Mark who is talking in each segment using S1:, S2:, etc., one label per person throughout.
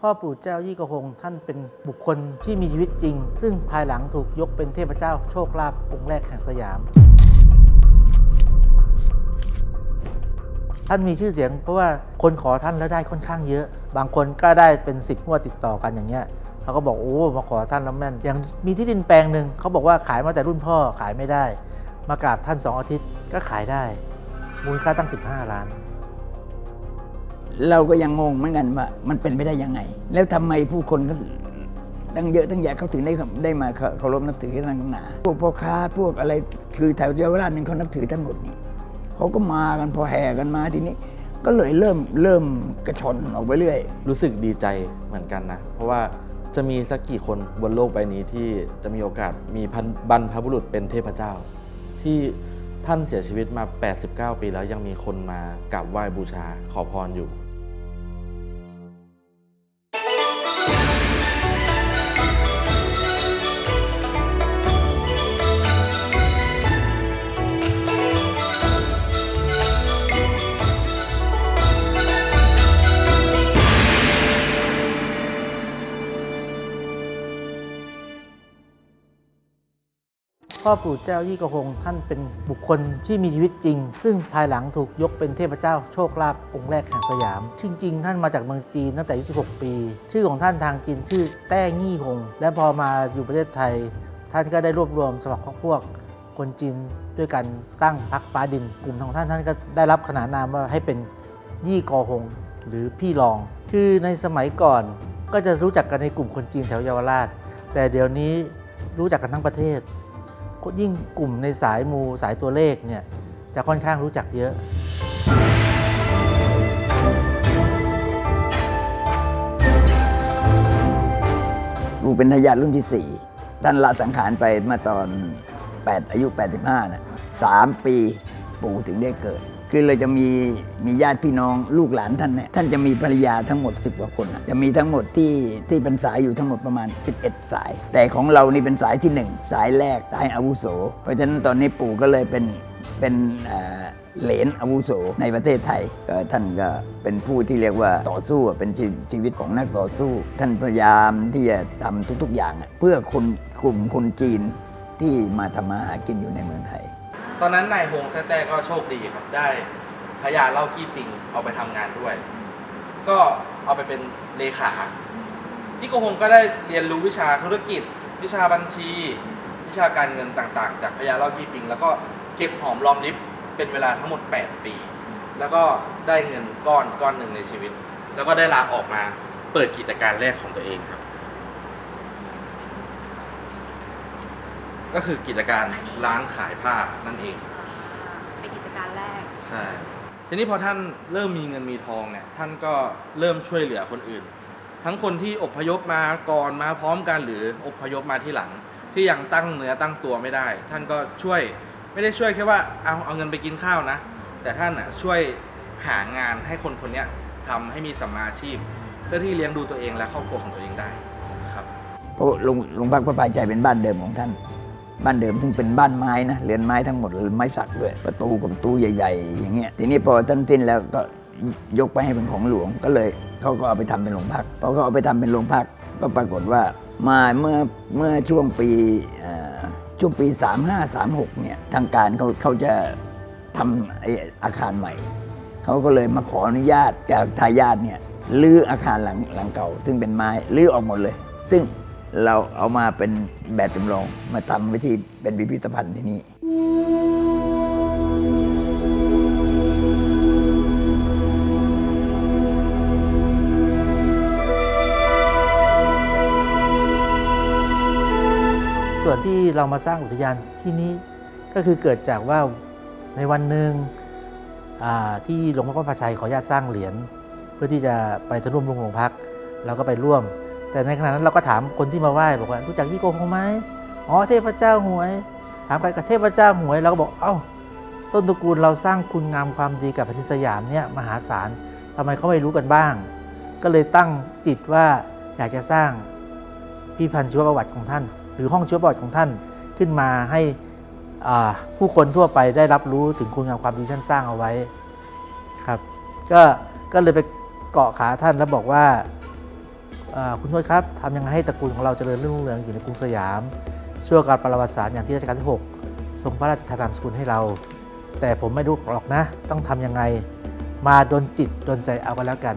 S1: พ่อปู่เจ้ายี่กระหงท่านเป็นบุคคลที่มีชีวิตจริง ซึ่งภายหลังถูกยกเป็นเทพเจ้าโชคลาภองค์แรกแห่งสยาม ท่านมีชื่อเสียง เพราะว่าคนขอท่านแล้วได้ค่อนข้างเยอะ บางคนก็ได้เป็น 10งวดติดต่อกันอย่างเงี้ยเขาก็บอกโอ้มาขอท่านแล้วแม่นอย่างมีที่ดินแปลงหนึ่งเขาบอกว่าขายมาแต่รุ่นพ่อขายไม่ได้ มากราบท่านสองอาทิตย์ก็ขายได้มูลค่าตั้ง 15 ล้าน
S2: เราก็ยังงงเหมือนกันว่ามันเป็นไปได้ยังไง แล้วทำไมผู้คนก็ตั้งเยอะตั้งแยะเขาถึงได้ได้มาเคารพนับถือกันนักหนาพวกพ่อค้าพวกอะไรคือแถวเยาวราชนี่เขานับถือทั้งหมดนี่เขาก็มากันพอแห่กันมาทีนี้ ก็เลยเริ่มเริ่มกระชอนออกไปเรื่อย
S3: รู้สึกดีใจเหมือนกันนะ เพราะว่าจะมีสักกี่คนบนโลกใบนี้ที่จะมีโอกาสมีพันบรรพบุรุษเป็นเทพเจ้า ที่ท่านเสียชีวิตมา 89 ปีแล้วยังมีคนมากราบไหว้บูชาขอพรอยู่
S1: พ่อปู่เจ้ายี่กระหงท่านเป็นบุคคลที่มีชีวิตจริง ซึ่งภายหลังถูกยกเป็นเทพเจ้าโชคลาภองค์แรกแห่งสยาม จริง ๆ ท่านมาจากเมืองจีนตั้งแต่อายุ 16 ปี ชื่อของท่านทางจีนชื่อแต้งี่หง และพอมาอยู่ประเทศไทย ท่านก็ได้รวบรวมสมัครพวกคนจีนด้วยกันตั้งพรรคฟ้าดิน กลุ่มของท่านท่านก็ได้รับขนานนามว่าให้เป็นยี่กอหง หรือพี่รอง คือในสมัยก่อนก็จะรู้จักกันในกลุ่มคนจีนแถวเยาวราช แต่เดี๋ยวนี้รู้จักกันทั้งประเทศ ยิ่งกลุ่มในสายมูสายตัวเลขเนี่ยจะค่อนข้างรู้จักเยอะ
S2: กูเป็นทายาทรุ่นที่ 4 ท่านละสังขารไปเมื่อตอน 8 อายุ 85นะสามปีปู่ถึงได้เกิด คือเลยจะมีมีญาติพี่น้องลูกหลานท่านเนี่ยท่านจะมีภรรยาทั้งหมด 10 กว่าคนจะมีทั้งหมดที่ที่เป็นสายอยู่ทั้งหมดประมาณ 11 สาย แต่ของเรานี่เป็นสายที่ 1 สายแรกสายอาวุโส เพราะฉะนั้นตอนนี้ปู่ก็เลยเป็นเป็นเหลนอาวุโสในประเทศไทยท่านก็เป็นผู้ที่เรียกว่าต่อสู้เป็นชีชีวิตของนักต่อสู้ ท่านพยายามที่จะทำทุก ๆ อย่าง เพื่อคนกลุ่มคนจีนที่มาทำมาหากินอยู่ในเมืองไทย
S3: ตอนนั้นนายฮงแท้แต่ก็โชคดีครับ ได้พญาเล่ากี้ปิงเอาไปทำงานด้วย ก็เอาไปเป็นเลขาพี่โกหงก็ได้เรียนรู้วิชาธุรกิจ วิชาบัญชี วิชาการเงินต่างๆ จากพญาเล่ากี้ปิง แล้วก็เก็บหอมรอมริบเป็นเวลาทั้งหมด 8 ปี แล้วก็ได้เงินก้อนก้อนหนึ่งในชีวิต แล้วก็ได้ลาออกมาเปิดกิจการแรกของตัวเองครับ ก็คือกิจการร้านขายผ้านั่นเอง
S4: เป็นกิจการแรก
S3: ใช่ ทีนี้พอท่านเริ่มมีเงินมีทองเนี่ย ท่านก็เริ่มช่วยเหลือคนอื่น ทั้งคนที่อพยพมาก่อนมาพร้อมกันหรืออพยพมาที่หลัง ที่ยังตั้งเนื้อตั้งตัวไม่ได้ ท่านก็ช่วยไม่ได้ช่วยแค่ว่าเอาเอาเงินไปกินข้าวนะ แต่ท่านอะช่วยหางานให้คนคนเนี้ยทำให้มีสัมมาอาชีพ เพื่อที่เลี้ยงดูตัวเองและครอบครัวของตัวเองได้ครับ
S2: เพราะโรงโรงพักพระพายใจเป็นบ้านเดิมของท่าน บ้านเดิมซึ่งเป็นบ้านไม้นะเรือนไม้ทั้งหมดเลยไม้สักด้วย ประตูกับตู้ใหญ่ ๆ อย่างเงี้ยทีนี้พอท่านทิ้นแล้วก็ยกไปให้เป็นของหลวงก็เลยเขาก็เอาไปทำเป็นโรงพักพอเขาเอาไปทำเป็นโรงพักก็ปรากฏว่ามาเมื่อเมื่อช่วงปีช่วงปี 35 36เนี่ยทางการเขาเขาจะทำไออาคารใหม่ เขาก็เลยมาขออนุญาตจากทายาทเนี่ยรื้ออาคารหลังหลังเก่า ซึ่งเป็นไม้รื้อออกหมดเลย ซึ่ง เราเอามาเป็นแบบจำลองมาทำว้ที่เป็นพิพิธภัณฑ์ที่นี่
S1: ส่วนที่เรามาสร้างอุทยานที่นี้ก็คือเกิดจากว่าในวันหนึ่งที่หลวงพ่อพระชัยขออนุญาตสร้างเหรียญเพื่อที่จะไปทะร่วมโรงพักเราก็ไปร่วม แต่ในขณะนั้นเราก็ถามคนที่มาไหว้บอกว่ารู้จักยี่โกงไหมอ๋อเทพเจ้าหวย ถามใครกับเทพเจ้าหวยเราก็บอกเอ้าต้นตระกูลเราสร้างคุณงามความดีกับแผ่นดินสยามเนี่ยมหาศาลทำไมเขาไม่รู้กันบ้าง ก็เลยตั้งจิตว่าอยากจะสร้างพิพิธภัณฑ์ชีวประวัติของท่าน หรือห้องชีวประวัติของท่านขึ้นมาให้ผู้คนทั่วไปได้รับรู้ถึงคุณงามความดีท่านสร้างเอาไว้ครับ ก็ก็เลยไปเกาะขาท่านแล้วบอกว่า คุณทวดครับทำยังไงให้ตระกูลของเราเจริญรุ่งเรืองอยู่ในกรุงสยาม ช่วยการประวัติศาสตร์อย่างที่รัชกาลที่ 6 ทรงพระราชทานนามสกุลให้เรา แต่ผมไม่รู้หรอกนะ ต้องทำยังไงมาดนจิตดนใจเอากันแล้วกัน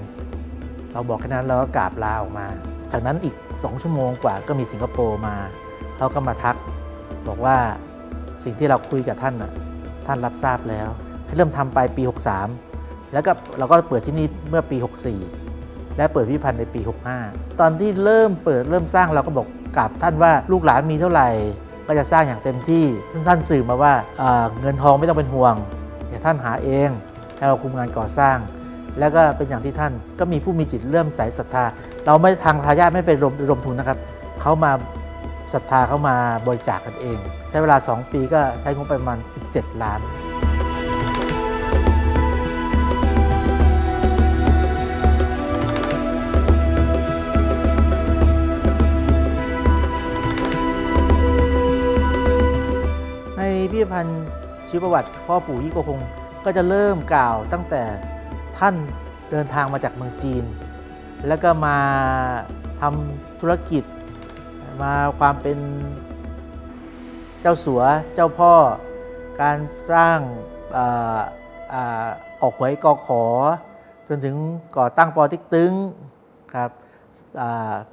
S1: เราบอกแค่นั้นเราก็กราบลาออกมา จากนั้นอีก 2 ชั่วโมงกว่าก็มีสิงคโปร์มาเขาก็มาทัก บอกว่าสิ่งที่เราคุยกับท่านน่ะท่านรับทราบแล้ว ให้เริ่มทำไปปี 63 แล้วก็เราก็เปิดที่นี่เมื่อปี 64 และเปิดพิพิธภัณฑ์ในปี 65 ตอนที่เริ่มเปิดเริ่มสร้างเราก็บอกกับท่านว่าลูกหลานมีเท่าไหร่ ก็จะสร้างอย่างเต็มที่ซึ่งท่านสื่อมาว่าเอ่อเงินทองไม่ต้องเป็นห่วงเดี๋ยวท่านหาเองให้เราคุมงานก่อสร้าง แล้วก็เป็นอย่างที่ท่านก็มีผู้มีจิตเริ่มใสศรัทธา เราไม่ทางทายาทไม่ไปรวมรวมทุนนะครับเขามาศรัทธาเขามาบริจาคกันเอง ใช้เวลา 2 ปีก็ใช้งบประมาณ 17 ล้าน พิพิธภัณฑ์ชีวประวัติพ่อปู่ยี่โกคงก็จะเริ่มกล่าวตั้งแต่ท่านเดินทางมาจากเมืองจีน แล้วก็มาทำธุรกิจ มาความเป็นเจ้าสัวเจ้าพ่อ การสร้างออกหวยกอขอ จนถึงก่อตั้งปอติ๊กตึงครับ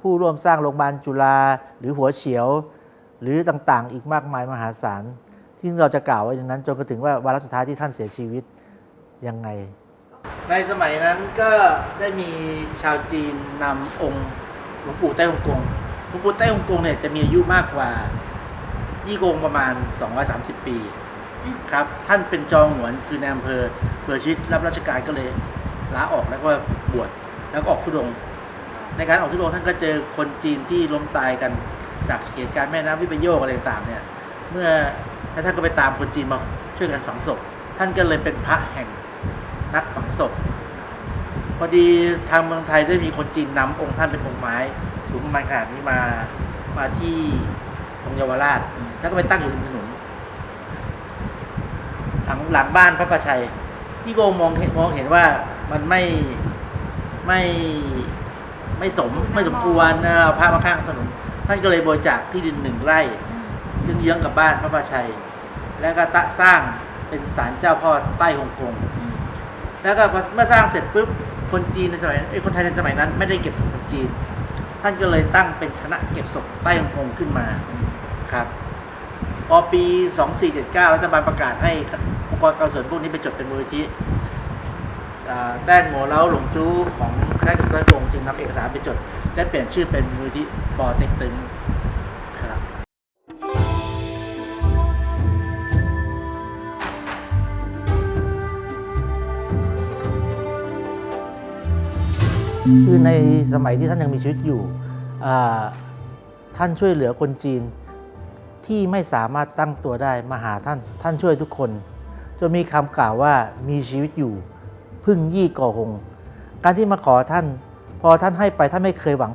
S1: ผู้ร่วมสร้างโรงพยาบาลจุฬาหรือหัวเฉียว หรือต่างๆ อีกมากมายมหาศาล ที่เราจะกล่าวไว้อย่างนั้น จนกระถึงว่าวาระสุดท้ายที่ท่านเสียชีวิตยังไง ในสมัยนั้นก็ได้มีชาวจีนนำองค์หลวงปู่ไต้ฮงกงหลวงปู่ไต้ฮงกงเนี่ยจะมีอายุมากกว่ายี่กงประมาณ 230 ปีครับ ท่านเป็นจอมหวนคือในอำเภอเบื่อชีวิตรับราชการก็เลยลาออกแล้วก็บวชแล้วก็ออกทุดง ในการออกทุดงท่านก็เจอคนจีนที่ล้มตายกันจากเหตุการณ์แม่น้ำวิปโยคอะไรต่างเนี่ย เมื่อ แล้วท่านก็ไปตามคนจีนมาช่วยกันฝังศพ ท่านก็เลยเป็นพระแห่งนักฝังศพ พอดีทางเมืองไทยได้มีคนจีนนำองค์ท่านเป็นองค์ไม้สูงประมาณขนาดนี้มามาที่ตรงเยาวราช แล้วก็ไปตั้งอยู่ริมถนนหลังหลังบ้านพระประชัย ที่โกมองเห็นมองเห็นว่ามันไม่ไม่ไม่สมไม่สมควรนะเอาพระมาข้างถนนท่านก็เลยบริจาคที่ดินหนึ่งไร่ซึ่งเยื้องกับบ้านพระประชัย แล้วก็ตะสร้างเป็นศาลเจ้าพ่อใต้ฮ่องกงแล้วก็พอเมื่อสร้างเสร็จปุ๊บคนจีนในสมัยเอ้ยคนไทยในสมัยนั้นไม่ได้เก็บศพคนจีน ท่านก็เลยตั้งเป็นคณะเก็บศพใต้ฮ่องกงขึ้นมาครับพอปี 2479 รัฐบาลประกาศให้องค์กรการกุศลพวกนี้ไปจดเป็นมูลนิธิอ่าแต้งโงเล้าหลงจู้ของคณะกษตรกงจึงนำเอกสารไปจดและเปลี่ยนชื่อเป็นมูลนิธิปอเต็กตึงครับ คือในสมัยที่ท่านยังมีชีวิตอยู่ ท่านช่วยเหลือคนจีนที่ไม่สามารถตั้งตัวได้มาหาท่าน ท่านช่วยทุกคนจนมีคำกล่าวว่ามีชีวิตอยู่ พึ่งยี่ก่อหง การที่มาขอท่าน พอท่านให้ไปท่านไม่เคยหวัง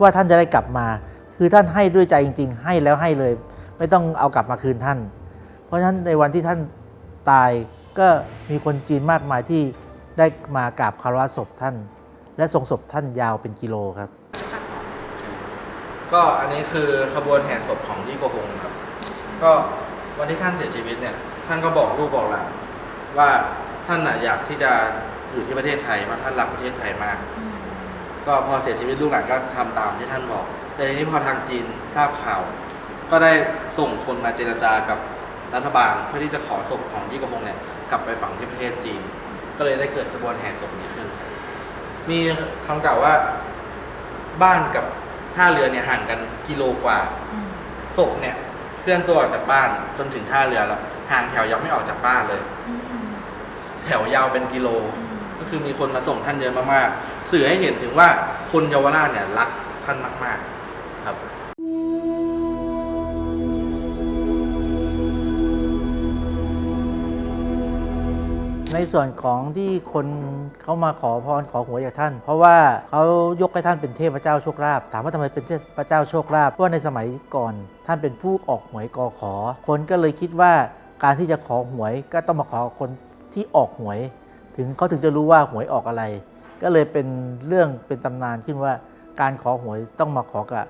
S1: ว่าท่านจะได้กลับมา คือท่านให้ด้วยใจจริง ๆ ให้แล้วให้เลย ไม่ต้องเอากลับมาคืนท่าน เพราะฉะนั้นในวันที่ท่านตายก็มีคนจีนมากมายที่ได้มากราบคารวะศพท่าน และทรงศพท่านยาวเป็นกิโลครับ
S3: ก็อันนี้คือขบวนแห่ศพของยี่โกฮงครับ ก็วันที่ท่านเสียชีวิตเนี่ย ท่านก็บอกลูกบอกหลานว่าท่านน่ะอยากที่จะอยู่ที่ประเทศไทยว่าะท่านรักประเทศไทยมาก ก็พอเสียชีวิตลูกหลานก็ทำตามที่ท่านบอก แต่ทีนี้พอทางจีนทราบข่าว ก็ได้ส่งคนมาเจรจากับรัฐบาลเพื่อที่จะขอศพของยี่กระพงเนี่ยกลับไปฝังที่ประเทศจีน ก็เลยได้เกิดกระบวนแห่ศพนี้ขึ้น มีคำกล่าวว่าบ้านกับท่าเรือเนี่ยห่างกันกิโลกว่าศพเนี่ยเคลื่อนตัวออกจากบ้านจนถึงท่าเรือแล้วห่างแถวยังไม่ออกจากบ้านเลยแถวยาวเป็นกิโล ก็คือมีคนมาส่งท่านเยอะมากๆสื่อให้เห็นถึงว่าคนเยาวราชเนี่ยรักท่านมาก ๆ ครับ
S1: ในส่วนของที่คนเขามาขอพรขอหวยจากท่าน เพราะว่าเขายกให้ท่านเป็นเทพเจ้าโชคลาภถามว่าทำไมเป็นเทพเจ้าโชคลาภเพราะว่าในสมัยก่อน ท่านเป็นผู้ออกหวยกอขอ คนก็เลยคิดว่าการที่จะขอหวยก็ต้องมาขอคนที่ออกหวย ถึงเขาถึงจะรู้ว่าหวยออกอะไร ก็เลยเป็นเรื่องเป็นตำนานขึ้นว่าการขอหวยต้องมาขอกับ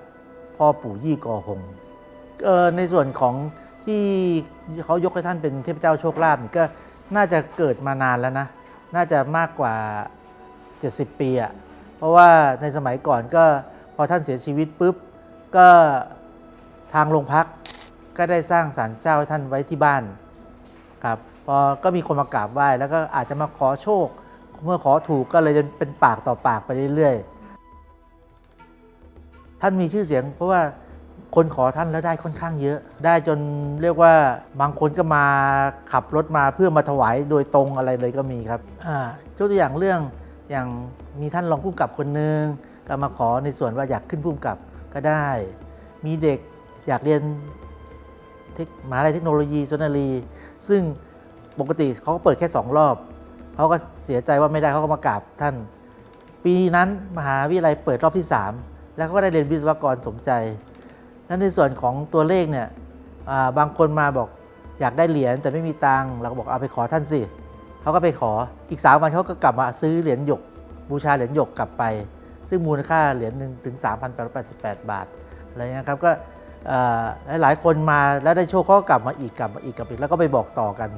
S1: พ่อปู่ยี่กอหงออในส่วนของที่เขายกให้ท่านเป็นเทพเจ้าโชคลาภก็ น่าจะเกิดมานานแล้วนะ น่าจะมากกว่า 70 ปีอะเพราะว่าในสมัยก่อนก็พอท่านเสียชีวิตปุ๊บ ก็ทางโรงพักก็ได้สร้างศาลเจ้าให้ท่านไว้ที่บ้านครับพอก็มีคนมากราบไหว้แล้วก็อาจจะมาขอโชค เมื่อขอถูกก็เลยจะเป็นปากต่อปากไปเรื่อยๆ ท่านมีชื่อเสียงเพราะว่า คนขอท่านแล้วได้ค่อนข้างเยอะ ได้จนเรียกว่าบางคนก็มาขับรถมาเพื่อมาถวายโดยตรงอะไรเลยก็มีครับยกตัวอย่างเรื่องอย่างมีท่านรองผู้กับคนหนึ่งก็มาขอในส่วนว่าอยากขึ้นผู้กับก็ได้ มีเด็กอยากเรียนเทคมหาลัยเทคโนโลยีสุนารี ซึ่งปกติเขาก็เปิดแค่2รอบเขาก็เสียใจว่าไม่ได้เขาก็มากราบท่าน ปีนั้นมหาวิทยาลัยเปิดรอบที่ 3 แล้วเขาก็ได้เรียนวิศวกรสมใจ นั้นในส่วนของตัวเลขเนี่ยบางคนมาบอกอยากได้เหรียญแต่ไม่มีตังค์เราก็บอกเอาไปขอท่านสิเขาก็ไปขออีกสามวันเขาก็กลับมาซื้อเหรียญหยก บูชาเหรียญหยกกลับไป ซึ่งมูลค่าเหรียญหนึ่งถึง 3,888 บาทอะไรเงี้ยครับก็เอ่อหลายคนมาแล้วได้โชคเขาก็กลับมาอีกกลับมาอีกกลับอีกแล้วก็ไปบอกต่อกัน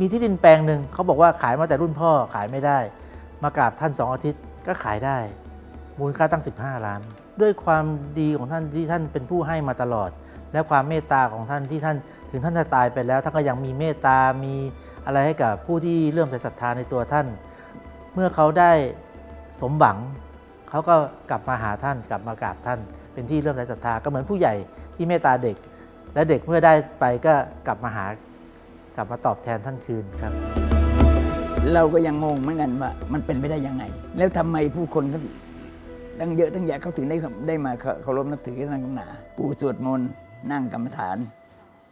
S1: มีที่ดินแปลงหนึ่งเขาบอกว่าขายมาแต่รุ่นพ่อขายไม่ได้ มากราบท่านสองอาทิตย์ก็ขายได้ มูลค่าตั้ง 15 ล้าน ด้วยความดีของท่านที่ท่านเป็นผู้ให้มาตลอด และความเมตตาของท่านที่ท่าน ถึงท่านจะตายไปแล้ว ท่านก็ยังมีเมตตา มีอะไรให้กับผู้ที่เริ่อมใส่ศรัทธาในตัวท่าน เมื่อเขาได้สมหวัง เขาก็กลับมาหาท่านกลับมากราบท่าน เป็นที่เริ่อมใส่ศรัทธาก็เหมือนผู้ใหญ่ที่เมตตาเด็ก และเด็กเมื่อได้ไปก็กลับมาหากลับมาตอบแทนท่านคืนครับ
S2: เราก็ยังงงเหมือนกันว่ามันเป็นไปได้ยังไง แล้วทำไมผู้คนเขา ตั้งเยอะตั้งแยะเขาถึงได้ได้มาเคารพนับถือกันตั้งหนาปู่สวดมนต์นั่งกรรมฐาน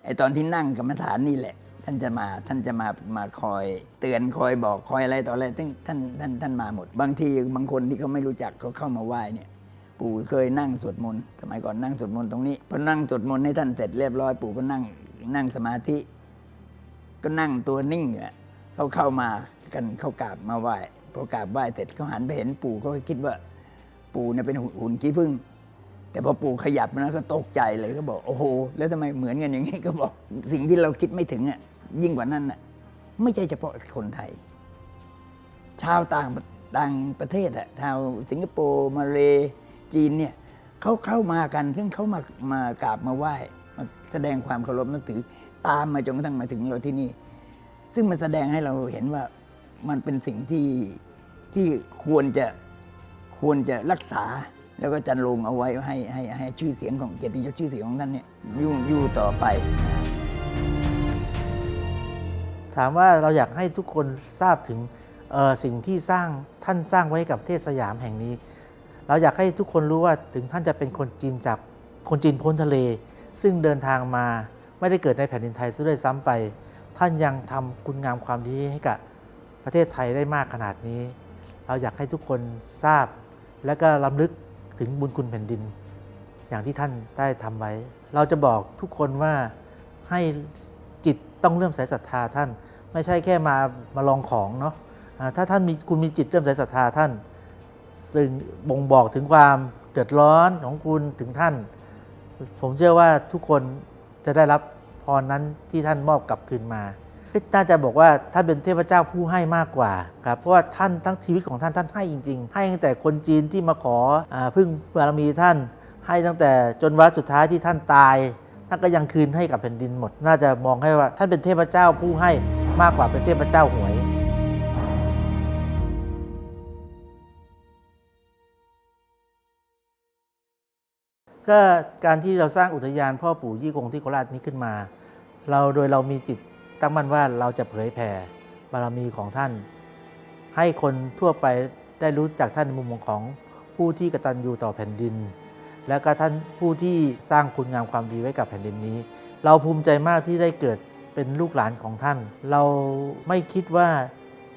S2: ไอตอนที่นั่งกรรมฐานนี่แหละ ท่านจะมาท่านจะมามาคอย เตือนคอยบอกคอยอะไรต่ออะไรท่านท่านท่านท่านมาหมด บางทีบางคนที่เขาไม่รู้จักเขาเข้ามาไหว้เนี่ย ปู่เคยนั่งสวดมนต์สมัยก่อนนั่งสวดมนต์ตรงนี้พอนั่งสวดมนต์ให้ท่านเสร็จเรียบร้อยปู่ก็นั่งนั่งสมาธิ ก็นั่งตัวนิ่งอะเขาเข้ามากันเขากราบมาไหว้พอกราบไหว้เสร็จเขาหันไปเห็นปู่เขาก็คิดว่า ปู่เนี่ยเป็นหุ่นขี้ผึ้งแต่พอปู่ขยับนะก็ตกใจเลยก็บอกโอ้โห แล้วทำไมเหมือนกันอย่างนี้ก็บอกสิ่งที่เราคิดไม่ถึงอะยิ่งกว่านั้นอะไม่ใช่เฉพาะคนไทย ชาวต่างต่างประเทศอะชาวสิงคโปร์มาเลจีนเนี่ยเขาเข้ามากัน ซึ่งเขามามากราบมาไหว้มาแสดงความเคารพนับถือตามมาจนกระทั่งมาถึงเราที่นี่ ซึ่งมันแสดงให้เราเห็นว่ามันเป็นสิ่งที่ที่ควรจะ ควรจะรักษาแล้วก็จันลงเอาไว้ให้ให้ให้ชื่อเสียงของเกียรติยศชื่อเสียงของท่านเนี่ยอยู่อยู่ต่อไป
S1: ถามว่าเราอยากให้ทุกคนทราบถึงสิ่งที่สร้างท่านสร้างไว้กับเทศสยามแห่งนี้ เราอยากให้ทุกคนรู้ว่าถึงท่านจะเป็นคนจีนจากคนจีนพ้นทะเล ซึ่งเดินทางมาไม่ได้เกิดในแผ่นดินไทยซะด้วยซ้ำไป ท่านยังทำคุณงามความดีให้กับประเทศไทยได้มากขนาดนี้ เราอยากให้ทุกคนทราบ และก็ลำลึกถึงบุญคุณแผ่นดิน อย่างที่ท่านได้ทำไว้ เราจะบอกทุกคนว่าให้จิตต้องเริ่มใส่ศรัทธาท่าน ไม่ใช่แค่มามาลองของเนาะถ้าท่านมีคุณมีจิตเริ่มใส่ศรัทธาท่าน ซึ่งบ่งบอกถึงความเดือดร้อนของคุณถึงท่าน ผมเชื่อว่าทุกคนจะได้รับพรนั้นที่ท่านมอบกลับคืนมา น่าจะบอกว่าท่านเป็นเทพเจ้าผู้ให้มากกว่าครับเพราะว่าท่านทั้งชีวิตของท่านท่านให้จริง ๆ ให้ตั้งแต่คนจีนที่มาขออพึ่งบารมีท่าน ให้ตั้งแต่จนวันสุดท้ายที่ท่านตาย ท่านก็ยังคืนให้กับแผ่นดินหมด น่าจะมองให้ว่าท่านเป็นเทพเจ้าผู้ให้มากกว่าเป็นเทพเจ้าหวยก็การที่เราสร้างอุทยานพ่อปู่ยี่กงที่โคราชนี้ขึ้นมา เราโดยเรามีจิต ตั้งมั่นว่าเราจะเผยแผ่บารมีของท่าน ให้คนทั่วไปได้รู้จักท่านในมุมมองของผู้ที่กตัญญูต่อแผ่นดิน และก็ท่านผู้ที่สร้างคุณงามความดีไว้กับแผ่นดินนี้ เราภูมิใจมากที่ได้เกิดเป็นลูกหลานของท่าน เราไม่คิดว่า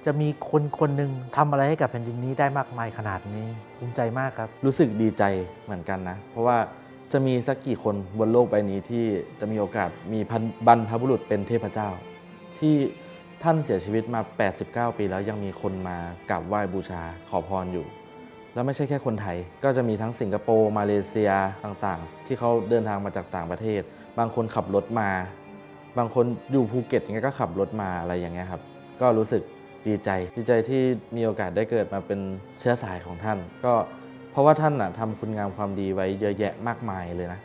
S1: จะมีคนคนหนึ่งทำอะไรให้กับแผ่นดินนี้ได้มากมายขนาดนี้ภูมิใจมากครับ
S3: รู้สึกดีใจเหมือนกันนะ เพราะว่าจะมีสักกี่คนบนโลกใบนี้ที่จะมีโอกาสมีพันบรรพบุรุษเป็นเทพเจ้า ที่ท่านเสียชีวิตมา 89 ปีแล้วยังมีคนมากราบไหว้บูชาขอพรอยู่ แล้วไม่ใช่แค่คนไทย ก็จะมีทั้งสิงคโปร์ มาเลเซียต่างๆ ที่เขาเดินทางมาจากต่างประเทศ บางคนขับรถมา บางคนอยู่ภูเก็ตอย่างเงี้ยก็ขับรถมาอะไรอย่างเงี้ยครับ ก็รู้สึกดีใจดีใจที่มีโอกาสได้เกิดมาเป็นเชื้อสายของท่าน ก็เพราะว่าท่านนะทำคุณงามความดีไว้เยอะแยะมากมายเลยนะ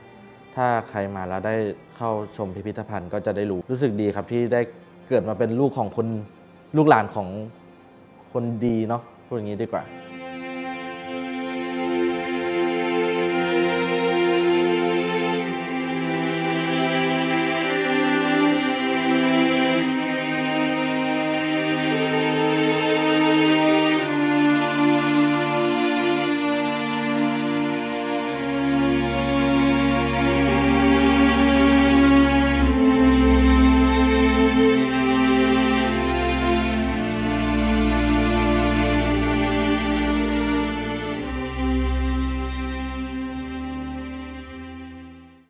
S3: ถ้าใครมาแล้วได้เข้าชมพิพิธภัณฑ์ก็จะได้รู้ รู้สึกดีครับที่ได้ เกิดมาเป็นลูกของคนลูกหลานของคนดีเนาะพูดอย่างนี้ดีกว่า